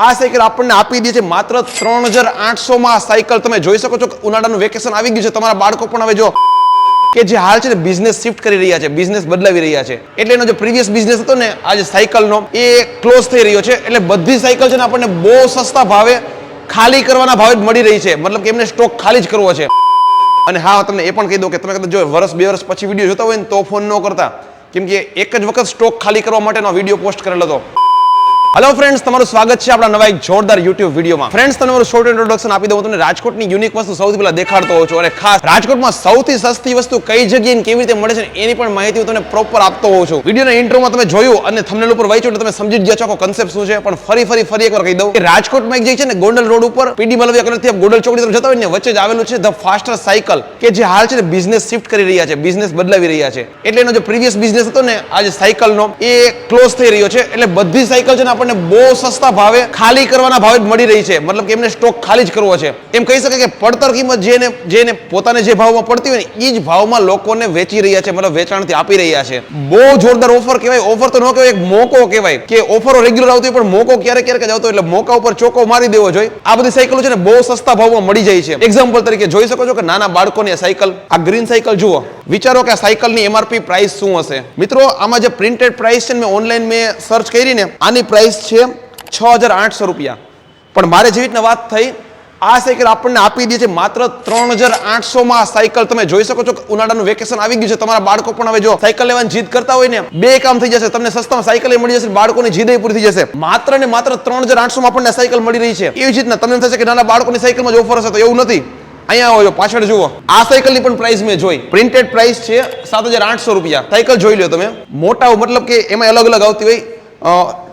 આ સાયકલ આપણને આપી દે છે. માત્ર ત્રણ હજાર આઠસોમાં આ સાયકલ તમે જોઈ શકો છો ઉનાળાનું વેકેશન આવી ગયું છે. તમારા બાળકો પણ હવે જો કે જે હાલ છે ને બિઝનેસ શિફ્ટ કરી રહ્યા છે બિઝનેસ બદલાવી રહ્યા છે. એટલે એનો જે પ્રીવિયસ બિઝનેસ હતો ને આજે સાયકલનો, એ ક્લોઝ થઈ રહ્યો છે. એટલે બધી સાયકલ છે ને આપણને બહુ સસ્તા ભાવે ખાલી કરવાના ભાવે જ મળી રહી છે. મતલબ કે એમને સ્ટોક ખાલી જ કરવો છે. અને હા, તમને એ પણ કહી દઉં કે તમે કદાચ જો વર્ષ, બે વર્ષ પછી વીડિયો જોતા હોય ને, તો ફોન ન કરતા. કેમ કે એક જ વખત સ્ટોક ખાલી કરવા માટેનો વીડિયો પોસ્ટ કરેલો હતો. હેલો ફ્રેન્ડ્સ તમારું સ્વાગત છે આપણા નવા એક જોરદાર યુટ્યુબ વિડીયોમાં. ફ્રેન્ડ્સ તમને મારું શોર્ટ ઇન્ટ્રોડક્શન આપી દઉં તમને રાજકોટની યુનિક વસ્તુ સૌથી પહેલા દેખાડતો હોઉં છું. અને ખાસ રાજકોટમાં સૌથી સસ્તી વસ્તુ કઈ જગ્યાએ કેવી રીતે મળે છે એની પણ માહિતી હું તમને પ્રોપર આપતો હોઉં છું. વિડીયોના ઇન્ટ્રોમાં તમે જોયું અને થંબનેલ ઉપર વાંચ્યું એટલે તમે સમજી જ ગયા છો કે શું છે. પણ ફરી ફરી ફરી એકવાર કહી દઉં કે રાજકોટમાં એક જગ્યા છે ને ગોંડલ રોડ ઉપર પીડી મલવિયા કલરથી ગોંડલ ચોકડી તરફ જતા હોય ને વચ્ચે જ આવેલું છે ધ ફાસ્ટર સાયકલ કે જે હાલ છે ને બિઝનેસ શિફ્ટ કરી રહ્યા છે બિઝનેસ બદલાવી રહ્યા છે. એટલે એનો જે પ્રીવિયસ બિઝનેસ હતો ને આજે સાયકલનો એ ક્લોઝ થઈ રહ્યો છે. એટલે બધી સાયકલ છે ને આપણને બહુ સસ્તા ભાવે, ખાલી કરવાના ભાવે મળી રહી છે. મતલબ કે એમને સ્ટોક ખાલી જ કરવો છે. એમ કહી શકાય કે પડતર કિંમત જેને જેને પોતાને જે ભાવમાં પડતી હોય ને એ જ ભાવમાં લોકોને વેચી રહ્યા છે, મતલબ વેચાણથી આપી રહ્યા છે. બહુ જોરદાર ઓફર કહેવાય. ઓફર તો ન કહેવાય, એક મોકો કહેવાય કે ઓફરો રેગ્યુલર આવતી પણ મોકો ક્યારેક ક્યારેક જ આવતો એટલે મોકા ઉપર ચોકો મારી દેવો જોઈએ. આ બધી સાયકલો છે ને, બહુ સસ્તા ભાવમાં મળી જાય છે. એક્ઝામ્પલ તરીકે જોઈ શકો છો કે નાના બાળકોની સાયકલ આ ગ્રીન સાયકલ જુઓ. વિચારો કે આ સાયકલની એમઆરપી પ્રાઇસ શું હશે? મિત્રો, આમાં જે પ્રિન્ટેડ પ્રાઇસ છે મેં ઓનલાઈન મેં સર્ચ કરીને, આની પ્રાઇસ છે છ હજાર આઠસો રૂપિયા. પણ મારે જેવી રીતના વાત થઈ, આ સાયકલ આપણને આપી દે છે માત્ર ત્રણ હજાર આઠસોમાં આ સાયકલ. તમે જોઈ શકો છો કે ઉનાળાનું વેકેશન આવી ગયું છે. તમારા બાળકો પણ હવે જો સાયકલ લેવાની જીદ કરતા હોય ને, બે કામ થઈ જશે. તમને સસ્તામાં સાયકલ મળી જશે બાળકોની જીદ પૂરી થઈ જશે. માત્ર ને માત્ર ત્રણ હજાર આઠસોમાં આપણને સાયકલ મળી રહી છે. એવી રીતના તમને થશે કે નાના બાળકોની સાયકલમાં જ ઓફર હશે, તો એવું નથી. અહીંયા આવો પાછળ જુઓ. આ સાયકલની પણ પ્રાઇસ મેં જોઈ. પ્રિન્ટેડ પ્રાઇસ છે સાત હજાર આઠસો રૂપિયા. સાયકલ જોઈ લો તમે. મોટા મતલબ કે એમાં અલગ અલગ આવતી હોય.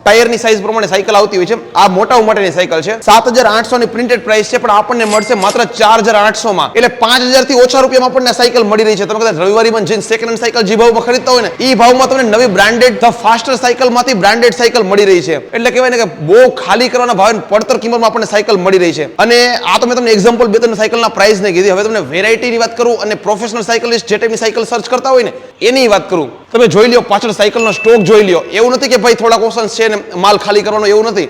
ટાયરની સાઇઝ પ્રમાણે સાયકલ આવતી હોય છે. આ મોટા માટેની સાયકલ છે. સાત હજાર આઠસો ની પ્રિન્ટેડ પ્રાઇસ છે, પણ આપણને મળશે માત્ર ચાર હજાર આઠસો માં એટલે પાંચ હજારથી ઓછા રૂપિયામાં આપણને સાયકલ મળી રહી છે. તમે કદાચ રવિવારીમાં જઈને સેકન્ડ હેન્ડ સાયકલ જે ભાવમાં ખરીદતા હોય ને એ ભાવમાં તમને નવી બ્રાન્ડેડ ધ ફાસ્ટર સાયકલમાંથી બ્રાન્ડેડ સાયકલ મળી રહી છે. એટલે કહેવાય ને કે બહુ ખાલી કરવાના ભાવે પડતર કિંમતમાં આપણને સાયકલ મળી રહી છે. અને આ તો મેં તમને એક્ઝામ્પલ બે ત્રણ સાયકલના પ્રાઇસ ને કીધી. હવે તમને વેરાયટીની વાત કરું અને પ્રોફેશનલ સાયકલિસ્ટ જે ટાઈપની સાયકલ સર્ચ કરતા હોય ને, એની વાત કરું. તમે જોઈ લ્યો પાછળ સાયકલનો સ્ટોક જોઈ લ્યો. એવું નથી કે ભાઈ થોડાક ઓપ્શન્સ છે ને માલ ખાલી કરવાનો એવું નથી.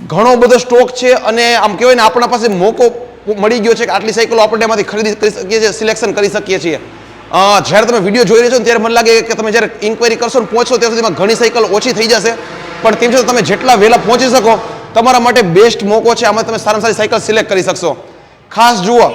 ઘણો બધો સ્ટોક છે અને આમ કહેવાય ને આપણા પાસે મોકો મળી ગયો છે કે આટલી સાયકલો આપણે એમાંથી ખરીદી કરી શકીએ છીએ સિલેક્શન કરી શકીએ છીએ. જ્યારે તમે વીડિયો જોઈ રહ્યા છો ને ત્યારે મને લાગે કે તમે જ્યારે ઇન્ક્વાયરી કરશો ને પહોંચશો ત્યાં સુધીમાં ઘણી સાયકલ ઓછી થઈ જશે. પણ તેમ છતાં તમે જેટલા વહેલા પહોંચી શકો તમારા માટે બેસ્ટ મોકો છે. આમાં તમે સારામાં સારી સાયકલ સિલેક્ટ કરી શકશો. ખાસ જુઓ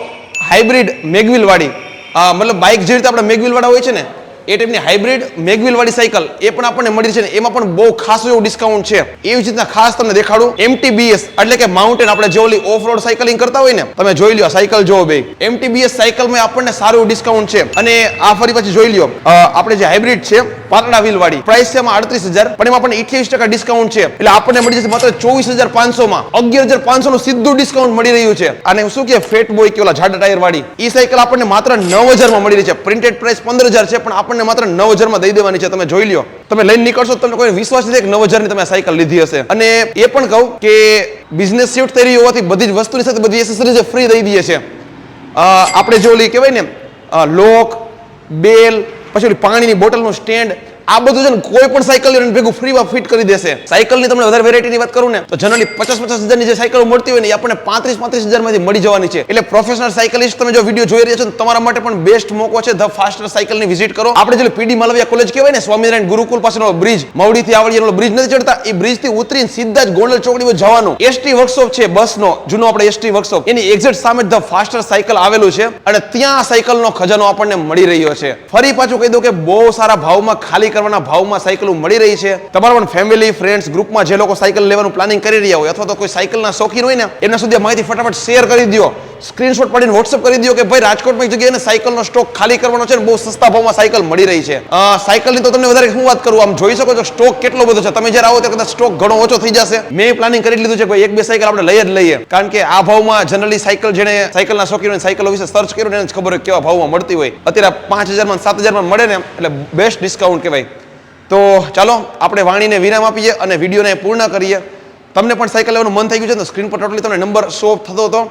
હાઇબ્રિડ મેગવિલ વાળી અ, મતલબ બાઇક જે રીતે આપણે મેગવિલવાળા હોય છે ને એ ટાઈપની હાઇબ્રિડ મેગવિલ વાળી સાયકલ એ પણ આપણને મળી છે એમાં પણ બહુ ખાસ એવું ડિસ્કાઉન્ટ છે. એવી જ રીતના ખાસ તમને દેખાડું એમટીબીએસ એટલે કે માઉન્ટેન આપણે જે ઓલી ઓફ રોડ સાયકલિંગ કરતા હોય ને, તમે જોઈ લ્યો સાયકલ જોવો બે MTBS સાયકલમાં આપણને સારું ડિસ્કાઉન્ટ છે. અને આ ફરી પછી જોઈ લ્યો. આપણે જે હાઇબ્રિડ છે, પાતળા વ્હીલ વાળી પ્રાઇસ છે એમાં અડત્રીસ હજાર, પણ એમાં પણ અઠ્યાવીસ ટકા ડિસ્કાઉન્ટ છે. એટલે આપણને મળી જશે માત્ર ચોવીસ હજાર પાંચસો માં અગિયાર હજાર પાંચસો નું સીધું ડિસ્કાઉન્ટ મળી રહ્યું છે. અને શું કે ફેટ બોય કે ઓલા જાડા ટાયર વાળી એ સાયકલ આપણને માત્ર નવ હજારમાં મળી રહી છે. પ્રિન્ટેડ પ્રાઇસ પંદર હજાર છે, પણ આપણને માત્ર નવ હજારમાં દઈ દેવાની છે, તમે જોઈ લ્યો. તમે લઈને નીકળશો તમને કોઈ વિશ્વાસ નથી નવ હજારની તમે સાયકલ લીધી હશે. અને એ પણ કહું કે બિઝનેસ શિફ્ટ થઈ રહી હોવાથી બધી જ વસ્તુની સાથે બધી એસેસરીઝ ફ્રી દઈ દઈએ છે આપણે જે ઓલી કહેવાય ને લોક, બેલ, પછી ઓલી પાણીની બોટલનું સ્ટેન્ડ આ બધું છે ને કોઈ પણ સાયકલ ભેગું ફ્રીમાં ફિટ કરી દેશે. સાયકલની તમને વધારે વેરાયટીની વાત કરું ને, તો જનરલી પચાસ પચાસ હજારની જે સાયકલો મળતી હોય ને, એ આપણને પાંત્રીસ પાંત્રીસ હજારમાંથી મળી જવાની છે. એટલે પ્રોફેશનલ સાયકલિસ્ટ તમે જો વીડિયો જોઈ રહ્યા છો તમારા માટે પણ બેસ્ટ મોકો છે ધ ફાસ્ટર સાયકલની વિઝિટ કરો. આપણે જે પીડી માલવિયા કોલેજ કહેવાય ને, સ્વામિનારાયણ ગુરુકુલ પાસેનો બ્રિજ મવડીથી આવડી બ્રિજ નથી ચડતા, એ બ્રિજથી ઉતરીને સીધા જ ગોંડલ ચોકડી જવાનું. એસટી વર્કશોપ છે બસનો, જૂનો આપણે એસટી વર્કશોપ એની એક્ઝેક્ટ સામે ધ ફાસ્ટર સાયકલ આવેલું છે. અને ત્યાં સાયકલ સાયકલનો ખજાનો આપણને મળી રહ્યો છે. ફરી પાછું કહી દઉં કે બહુ સારા ભાવમાં ખાલી કરવાના ભાવમાં સાયકલો મળી રહી છે. તમારા પણ ફેમિલી ફ્રેન્ડ્સ ગ્રુપમાં જે લોકો સાયકલ લેવાનું પ્લાનિંગ કરી રહ્યા હોય અથવા તો કોઈ સાયકલના શોખીન હોય ને એમના સુધી માહિતી ફટાફટ શેર કરી દો સ્ક્રીનશોટ પાડીને વોટ્સઅપ કરી દો કે ભાઈ રાજકોટમાં એક જગ્યાએ સાયકલનો સ્ટોક ખાલી કરવાનો છે ને બહુ સસ્તા ભાવમાં સાયકલ મળી રહી છે. સાયકલની તો તમને વધારે શું વાત કરું, આમ જોઈ શકો છો સ્ટોક કેટલો બધો છે. તમે જ્યારે આવો ત્યારે કદાચ સ્ટોક ઘણો ઓછો થઈ જશે. મેં પ્લાનિંગ કરી લીધું છે ભાઈ એક બે સાયકલ આપણે લઈ જ લઈએ. કારણ કે આ ભાવમાં જનરલી સાયકલ જેને સાયકલના શોખીન સાયકલો વિશે સર્ચ કર્યું એને ખબર કેવા ભાવમાં મળતી હોય. અત્યારે પાંચ હજારમાં સાત હજારમાં મળે ને એટલે બેસ્ટ ડિસ્કાઉન્ટ કહેવાય. તો ચાલો, આપણે વાણીને વિરામ આપીએ અને વિડીયોને પૂર્ણ કરીએ. તમને પણ સાયકલ લેવાનું મન થઈ ગયું છે તો સ્ક્રીન પર ટોટલી તમને નંબર શો થતો હતો.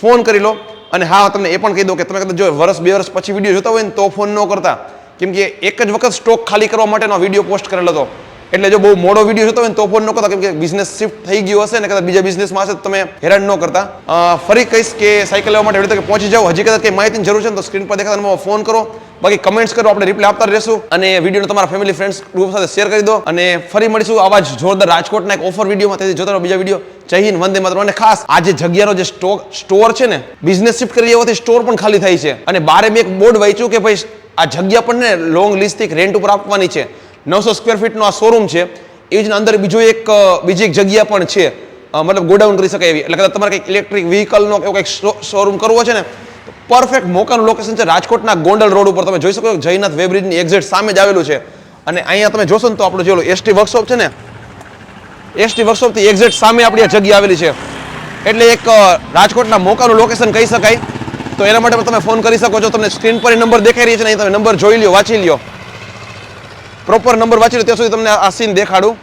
ફોન કરી લો અને હા તમને એ પણ કહી દઉં કે તમે કદાચ જો વર્ષ, બે વર્ષ પછી વીડિયો જોતા હોય ને તો ફોન ન કરતા. કેમ કે એક જ વખત સ્ટોક ખાલી કરવા માટેનો વીડિયો પોસ્ટ કરેલો હતો. એટલે જો બહુ મોડો વીડિયો જોતો હોય તો ફોન ન કરતા, કેમ કે બિઝનેસ શિફ્ટ થઈ ગયો હશે ને કદાચ બીજા બિઝનેસમાં હશે તમે હેરાન ન કરતા. ફરી કહીશ કે સાયકલ લેવા માટે એવી પહોંચી જાઓ. હજી કદાચ કંઈ માહિતીની જરૂર છે તો સ્ક્રીન પર દેખાતા નંબરમાં ફોન કરો. બાકી કમેન્ટ્સ કરો, આપણે રિપ્લાય આપતા રહેશું. અને વીડિયો તમારા ફેમિલી ફ્રેન્ડ્સ ગ્રુપ સાથે શેર કરી દો. અને ફરી મળીશું આવા જ જોરદાર રાજકોટના એક ઓફર વિડીયોમાં તેથી જોતા રહો બીજા વીડિયો જય હિન્દ, વંદે માતરમ. અને ખાસ આ જે જગ્યાનો જે સ્ટોક સ્ટોર છે ને બિઝનેસ શિફ્ટ કરી એવાથી સ્ટોર પણ ખાલી થાય છે. અને બારે મેં એક બોર્ડ વાંચ્યું કે ભાઈ, આ જગ્યા પણ ને લોંગ લીઝથી રેન્ટ ઉપર આપવાની છે. નવસો સ્ક્વેર ફીટનો આ શોરૂમ છે. એ જ અંદર બીજો એક બીજી એક જગ્યા પણ છે. મતલબ ગોડાઉન કરી શકાય એવી. એટલે કદાચ તમારે કંઈક ઇલેક્ટ્રિક વ્હીકલનો એવો કંઈક શોરૂમ કરવો છે ને પરફેક્ટ મોકાનું લોકેશન છે રાજકોટના ગોંડલ રોડ ઉપર. તમે જોઈ શકો જયનાથ વેબ્રિજની એક્ઝેક્ટ સામે જ આવેલું છે. અને અહીંયા તમે જોશો ને તો આપણું જોયેલું એસટી વર્કશોપ છે ને, એસટી વર્કશોપથી એક્ઝેક્ટ સામે આપણી આ જગ્યા આવેલી છે. એટલે એક રાજકોટના મોકાનું લોકેશન કહી શકાય. તો એના માટે તમે ફોન કરી શકો છો. તમને સ્ક્રીન પર નંબર દેખાઈ રહી છે ને તમે નંબર જોઈ લ્યો, વાંચી લ્યો. પ્રોપર નંબર વાંચી લો, ત્યાં સુધી તમને આ સીન દેખાડું.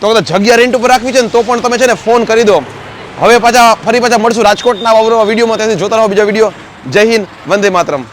તો કદાચ જગ્યા રેન્ટ ઉપર રાખવી છે ને, તો પણ તમે છે ને ફોન કરી દો. હવે પાછા, ફરી પાછા મળશું રાજકોટના વાવરો વિડીયોમાં. ત્યાંથી જોતા રહો બીજા વીડિયો. જય હિન્દ, વંદે માતરમ.